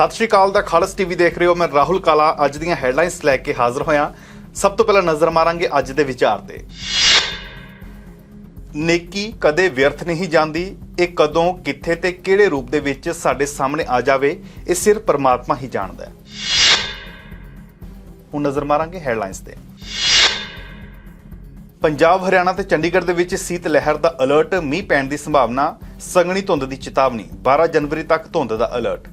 ਸਤਿ ਸ਼੍ਰੀ ਅਕਾਲ ਦਾ ਖਾਲਸ ਟੀਵੀ ਦੇਖ ਰਹੇ ਹੋ ਮੈਂ ਰਾਹੁਲ ਕਾਲਾ। ਅੱਜ ਦੀਆਂ ਹੈਡਲਾਈਨਸ ਲੈ ਕੇ ਹਾਜ਼ਰ ਹੋਇਆ। ਸਭ ਤੋਂ ਪਹਿਲਾਂ ਨਜ਼ਰ ਮਾਰਾਂਗੇ ਅੱਜ ਦੇ ਵਿਚਾਰ ਤੇ। ਨੇਕੀ ਕਦੇ ਵਿਅਰਥ ਨਹੀਂ ਜਾਂਦੀ, ਇਹ ਕਦੋਂ, ਕਿੱਥੇ ਤੇ ਕਿਹੜੇ ਰੂਪ ਦੇ ਵਿੱਚ ਸਾਡੇ ਸਾਹਮਣੇ ਆ ਜਾਵੇ, ਇਹ ਸਿਰਫ ਪਰਮਾਤਮਾ ਹੀ ਜਾਣਦਾ ਹੈ। ਹੁਣ ਨਜ਼ਰ ਮਾਰਾਂਗੇ ਹੈਡਲਾਈਨਸ ਤੇ। ਪੰਜਾਬ, ਹਰਿਆਣਾ ਤੇ ਚੰਡੀਗੜ੍ਹ ਦੇ ਵਿੱਚ ਸੀਤ ਲਹਿਰ ਦਾ ਅਲਰਟ ਮੀਂਹ ਪੈਣ ਦੀ ਸੰਭਾਵਨਾ, ਸੰਘਣੀ ਧੁੰਦ ਦੀ ਚੇਤਾਵਨੀ 12 ਜਨਵਰੀ ਤੱਕ ਧੁੰਦ ਦਾ ਅਲਰਟ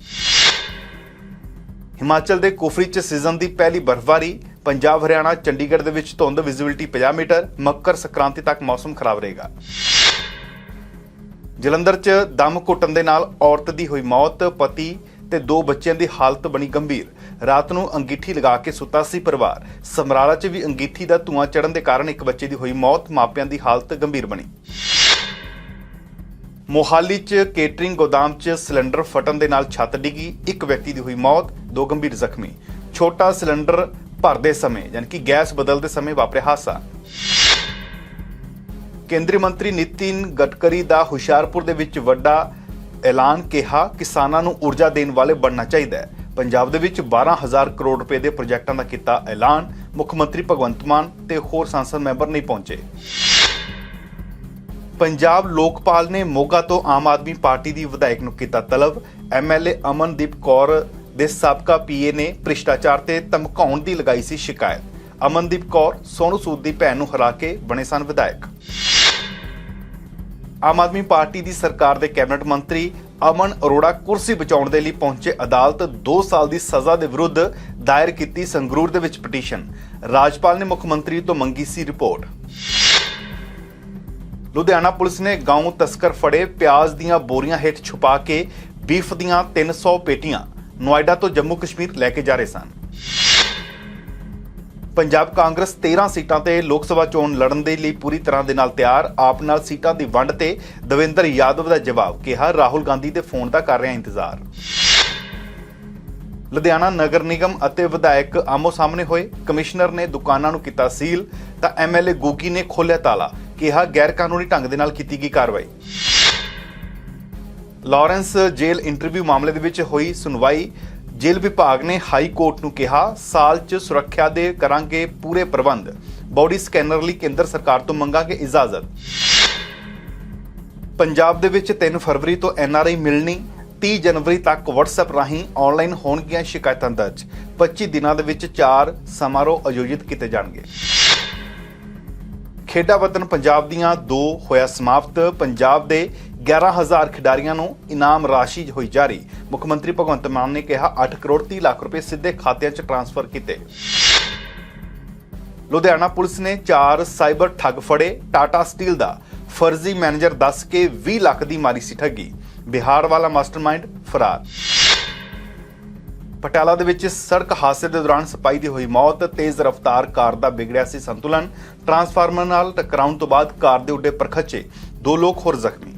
ਹਿਮਾਚਲ ਦੇ ਕੁਫਰੀ 'ਚ ਸੀਜ਼ਨ ਦੀ ਪਹਿਲੀ ਬਰਫ਼ਬਾਰੀ, ਪੰਜਾਬ, ਹਰਿਆਣਾ, ਚੰਡੀਗੜ੍ਹ ਦੇ ਵਿੱਚ ਧੁੰਦ ਵਿਜ਼ਿਬਿਲਟੀ 50 ਮੀਟਰ, ਮੱਕਰ ਸੰਕ੍ਰਾਂਤੀ ਤੱਕ ਮੌਸਮ ਖਰਾਬ ਰਹੇਗਾ। ਜਲੰਧਰ 'ਚ ਦਮ ਘੁੱਟਣ ਦੇ ਨਾਲ ਔਰਤ ਦੀ ਹੋਈ ਮੌਤ, ਪਤੀ ਤੇ ਦੋ ਬੱਚਿਆਂ ਦੀ ਹਾਲਤ ਬਣੀ ਗੰਭੀਰ। ਰਾਤ ਨੂੰ ਅੰਗੀਠੀ ਲਗਾ ਕੇ ਸੁੱਤਾ ਸੀ ਪਰਿਵਾਰ। ਸਮਰਾਲਾ 'ਚ ਵੀ ਅੰਗੀਠੀ ਦਾ ਧੂਆਂ ਚੜਨ ਦੇ ਕਾਰਨ ਇੱਕ ਬੱਚੇ ਦੀ ਹੋਈ ਮੌਤ, ਮਾਪਿਆਂ ਦੀ ਹਾਲਤ ਗੰਭੀਰ ਬਣੀ। ਮੋਹਾਲੀ 'ਚ ਕੇਟਰਿੰਗ ਗੋਦਾਮ 'ਚ ਸਿਲੰਡਰ ਫਟਣ ਦੇ ਨਾਲ ਛੱਤ ਡਿੱਗੀ, ਇੱਕ ਵਿਅਕਤੀ ਦੀ ਹੋਈ ਮੌਤ, ਦੋ ਗੰਭੀਰ ਜ਼ਖਮੀ। ਛੋਟਾ ਸਿਲੰਡਰ ਭਰਦੇ ਸਮੇਂ, ਯਾਨੀ ਕਿ ਗੈਸ ਬਦਲਦੇ ਸਮੇਂ ਵਾਪਰਿਆ ਹਾਦਸਾ। ਕੇਂਦਰੀ ਮੰਤਰੀ ਨਿਤਿਨ ਗਡਕਰੀ ਦਾ ਹੁਸ਼ਿਆਰਪੁਰ ਦੇ ਵਿੱਚ ਵੱਡਾ ਐਲਾਨ ਕਿਹਾ, ਕਿਸਾਨਾਂ ਨੂੰ ਊਰਜਾ ਦੇਣ ਵਾਲੇ ਬਣਨਾ ਚਾਹੀਦਾ ਹੈ। ਪੰਜਾਬ ਦੇ ਵਿੱਚ 12000 ਕਰੋੜ ਰੁਪਏ ਦੇ ਪ੍ਰੋਜੈਕਟਾਂ ਦਾ ਕੀਤਾ ਐਲਾਨ। ਮੁੱਖ ਮੰਤਰੀ ਭਗਵੰਤ ਮਾਨ ਤੇ ਹੋਰ ਸੰਸਦ ਮੈਂਬਰ ਨਹੀਂ ਪਹੁੰਚੇ। ਪੰਜਾਬ ਲੋਕਪਾਲ ਨੇ ਮੋਗਾ ਤੋਂ ਆਮ ਆਦਮੀ ਪਾਰਟੀ ਦੀ ਵਿਧਾਇਕ ਨੂੰ ਕੀਤਾ ਤਲਬ। ਐਮਐਲਏ ਅਮਨਦੀਪ ਕੌਰ ਦੇ ਸਾਬਕਾ ਪੀਏ ਨੇ ਭ੍ਰਿਸ਼ਟਾਚਾਰ ਤੇ ਧਮਕਾਉਣ ਦੀ ਲਗਾਈ ਸੀ ਸ਼ਿਕਾਇਤ। ਅਮਨਦੀਪ ਕੌਰ ਸੋਨੂ ਸੂਦ ਦੀ ਭੈਣ ਨੂੰ ਹਰਾ ਕੇ ਬਣੇ ਸਨ ਵਿਧਾਇਕ। ਆਮ ਆਦਮੀ ਪਾਰਟੀ ਦੀ ਸਰਕਾਰ ਦੇ ਕੈਬਨਿਟ ਮੰਤਰੀ ਅਮਨ ਅਰੋੜਾ ਕੁਰਸੀ ਬਚਾਉਣ ਦੇ ਲਈ ਪਹੁੰਚੇ ਅਦਾਲਤ 2 ਸਾਲ ਦੀ ਸਜ਼ਾ ਦੇ ਵਿਰੁੱਧ ਦਾਇਰ ਕੀਤੀ ਸੰਗਰੂਰ ਦੇ ਵਿੱਚ ਪਟੀਸ਼ਨ। ਰਾਜਪਾਲ ਨੇ ਮੁੱਖ ਮੰਤਰੀ ਤੋਂ ਮੰਗੀ ਸੀ ਰਿਪੋਰਟ। ਲੁਧਿਆਣਾ ਪੁਲਿਸ ਨੇ ਗਾਉਂ ਤਸਕਰ ਫੜੇ ਪਿਆਜ਼ ਦੀਆਂ ਬੋਰੀਆਂ ਹੇਠ ਛੁਪਾ ਕੇ ਬੀਫ ਦੀਆਂ 300 ਪੇਟੀਆਂ ਨੋਇਡਾ ਤੋਂ ਜੰਮੂ ਕਸ਼ਮੀਰ ਲੈ ਕੇ ਜਾ ਰਹੇ ਸਨ। ਪੰਜਾਬ ਕਾਂਗਰਸ 13 ਸੀਟਾਂ ਤੇ ਲੋਕ ਸਭਾ ਚੋਣ ਲੜਨ ਦੇ ਲਈ ਪੂਰੀ ਤਰ੍ਹਾਂ ਦੇ ਨਾਲ ਤਿਆਰ, ਆਪ ਨਾਲ ਸੀਟਾਂ ਦੀ ਵੰਡ ਤੇ ਦਵਿੰਦਰ ਯਾਦਵ ਦਾ ਜਵਾਬ ਕਿਹਾ, ਰਾਹੁਲ ਗਾਂਧੀ ਦੇ ਫੋਨ ਦਾ ਕਰ ਰਿਹਾ ਇੰਤਜ਼ਾਰ। ਲੁਧਿਆਣਾ ਨਗਰ ਨਿਗਮ ਅਤੇ ਵਿਧਾਇਕ ਆਮੋ ਸਾਹਮਣੇ ਹੋਏ, ਕਮਿਸ਼ਨਰ ਨੇ ਦੁਕਾਨਾਂ ਨੂੰ ਕੀਤਾ ਸੀਲ, ਤਾਂ ਐਮਐਲਏ ਗੋਗੀ ਨੇ ਖੋਲ੍ਹਿਆ ਤਾਲਾ। ਕਿਹਾ ਗੈਰ ਕਾਨੂੰਨੀ ਢੰਗ ਦੇ ਨਾਲ ਕੀਤੀ ਗਈ ਕਾਰਵਾਈ। ਲਾਰੈਂਸ ਜੇਲ੍ਹ ਇੰਟਰਵਿਊ ਮਾਮਲੇ ਦੇ ਵਿੱਚ ਹੋਈ ਸੁਣਵਾਈ। ਜੇਲ੍ਹ ਵਿਭਾਗ ਨੇ ਹਾਈ ਕੋਰਟ ਨੂੰ ਕਿਹਾ, ਸਾਲ 'ਚ ਸੁਰੱਖਿਆ ਦੇ ਕਰਾਂਗੇ ਪੂਰੇ ਪ੍ਰਬੰਧ। ਬਾਡੀ ਸਕੈਨਰ ਲਈ ਕੇਂਦਰ ਸਰਕਾਰ ਤੋਂ ਮੰਗਾਂਗੇ ਇਜਾਜ਼ਤ। ਪੰਜਾਬ ਦੇ ਵਿੱਚ 3 ਫਰਵਰੀ ਤੋਂ ਐਨਆਰਆਈ ਮਿਲਣੀ 30 ਜਨਵਰੀ ਤੱਕ WhatsApp ਰਾਹੀਂ ਆਨਲਾਈਨ ਹੋਣਗੀਆਂ ਸ਼ਿਕਾਇਤਾਂ ਦਰਜ। 25 ਦਿਨਾਂ ਦੇ ਵਿੱਚ 4 ਸਮਾਰੋਹ ਆਯੋਜਿਤ ਕੀਤੇ ਜਾਣਗੇ। ਖੇਡਾਂ ਵਤਨ ਪੰਜਾਬ ਦੀਆਂ ਦੋ ਹੋਇਆ ਸਮਾਪਤ। ਪੰਜਾਬ ਦੇ 11000 ਖਿਡਾਰੀਆਂ ਨੂੰ ਇਨਾਮ ਰਾਸ਼ੀ ਹੋਈ ਜਾਰੀ। ਮੁੱਖ ਮੰਤਰੀ ਭਗਵੰਤ ਮਾਨ ਨੇ ਕਿਹਾ 8 ਕਰੋੜ 30 ਲੱਖ ਰੁਪਏ ਸਿੱਧੇ ਖਾਤਿਆਂ 'ਚ ਟ੍ਰਾਂਸਫਰ ਕੀਤੇ। ਲੁਧਿਆਣਾ ਪੁਲਿਸ ਨੇ 4 ਸਾਈਬਰ ਠੱਗ ਫੜੇ, ਟਾਟਾ ਸਟੀਲ ਦਾ। ਫਰਜ਼ੀ ਮੈਨੇਜਰ ਦੱਸ ਕੇ 20 ਲੱਖ ਦੀ ਮਾਰੀ ਸੀ ਠੱਗੀ। ਬਿਹਾਰ ਵਾਲਾ ਮਾਸਟਰਮਾਈਂਡ ਫਰਾਰ। ਪਟਿਆਲਾ ਦੇ ਵਿੱਚ ਸੜਕ ਹਾਦਸੇ ਦੇ ਦੌਰਾਨ ਸਪਾਈ ਦੀ ਹੋਈ ਮੌਤ, ਤੇਜ਼ ਰਫ਼ਤਾਰ ਕਾਰ ਦਾ ਵਿਗੜਿਆ ਸੀ ਸੰਤੁਲਨ। ਟਰਾਂਸਫਾਰਮਰ ਨਾਲ ਟਕਰਾਉਣ ਤੋਂ ਬਾਅਦ ਕਾਰ ਦੇ ਉੱਡੇ ਪਰਖਚੇ, ਦੋ ਲੋਕ ਹੋਰ ਜ਼ਖਮੀ।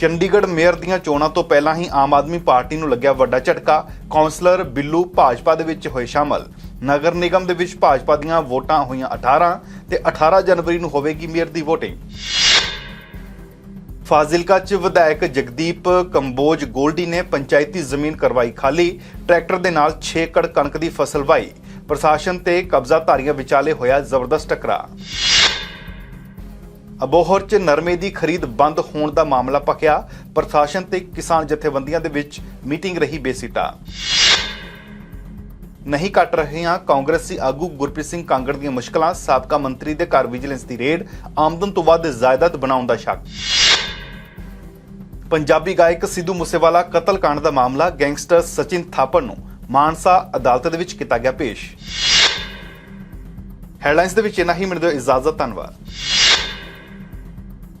ਚੰਡੀਗੜ੍ਹ ਮੇਅਰ ਦੀਆਂ ਚੋਣਾਂ ਤੋਂ ਪਹਿਲਾਂ ਹੀ ਆਮ ਆਦਮੀ ਪਾਰਟੀ ਨੂੰ ਲੱਗਿਆ ਵੱਡਾ ਝਟਕਾ। ਕਾਉਂਸਲਰ ਬਿੱਲੂ ਭਾਜਪਾ ਦੇ ਵਿੱਚ ਹੋਏ ਸ਼ਾਮਲ। ਨਗਰ ਨਿਗਮ ਦੇ ਵਿੱਚ ਭਾਜਪਾ ਦੀਆਂ ਵੋਟਾਂ ਹੋਈਆਂ 18 ਤੇ 18 ਜਨਵਰੀ ਨੂੰ ਹੋਵੇਗੀ ਮੇਅਰ ਦੀ VOTING ਫਾਜ਼ਿਲਕਾ ਚ ਵਿਧਾਇਕ ਜਗਦੀਪ ਕੰਬੋਜ ਗੋਲਡੀ ਨੇ ਪੰਚਾਇਤੀ ਜ਼ਮੀਨ ਕਰਵਾਈ ਖਾਲੀ, ਟਰੈਕਟਰ ਦੇ ਨਾਲ 6 ਏਕੜ ਕਣਕ ਦੀ ਫਸਲ ਵਾਈ। ਪ੍ਰਸ਼ਾਸਨ ਤੇ ਕਬਜ਼ਾਧਾਰੀਆਂ ਵਿਚਾਲੇ ਹੋਇਆ ਜ਼ਬਰਦਸਤ ਟਕਰਾ ਅਬੋਹਰ ਚ ਨਰਮੇ ਦੀ ਖਰੀਦ ਬੰਦ ਹੋਣ ਦਾ ਮਾਮਲਾ ਪਕਿਆ। ਪ੍ਰਸ਼ਾਸਨ ਤੇ ਕਿਸਾਨ ਜਥੇਬੰਦੀਆਂ ਦੇ ਵਿੱਚ ਮੀਟਿੰਗ ਰਹੀ ਬੇਸਿੱਟਾ। ਨਹੀਂ ਕੱਟ ਰਹੀਆਂ ਕਾਂਗਰਸੀ ਆਗੂ ਗੁਰਪ੍ਰੀਤ ਸਿੰਘ ਕਾਂਗੜ ਦੀਆਂ ਮੁਸ਼ਕਲਾਂ, ਸਾਬਕਾ ਮੰਤਰੀ ਦੇ ਘਰ ਵਿਜੀਲੈਂਸ ਦੀ ਰੇਡ, ਆਮਦਨ ਤੋਂ ਵੱਧ ਜਾਇਦਾਦ ਬਣਾਉਣ ਦਾ ਸ਼ੱਕ। ਪੰਜਾਬੀ ਗਾਇਕ ਸਿੱਧੂ ਮੂਸੇਵਾਲਾ ਕਤਲकांड ਦਾ ਮਾਮਲਾ ਗੈਂਗਸਟਰ ਸਚਿਨ ਥਾਪਰ ਨੂੰ ਮਾਨਸਾ ਅਦਾਲਤ ਦੇ ਵਿੱਚ ਕੀਤਾ ਗਿਆ ਪੇਸ਼। ਹੈਡਲਾਈਨਸ ਦੇ ਵਿੱਚ ਇਨਾ ਹੀ ਮਿਲਦੇ ਇਜਾਜ਼ਤ, ਧੰਨਵਾਦ।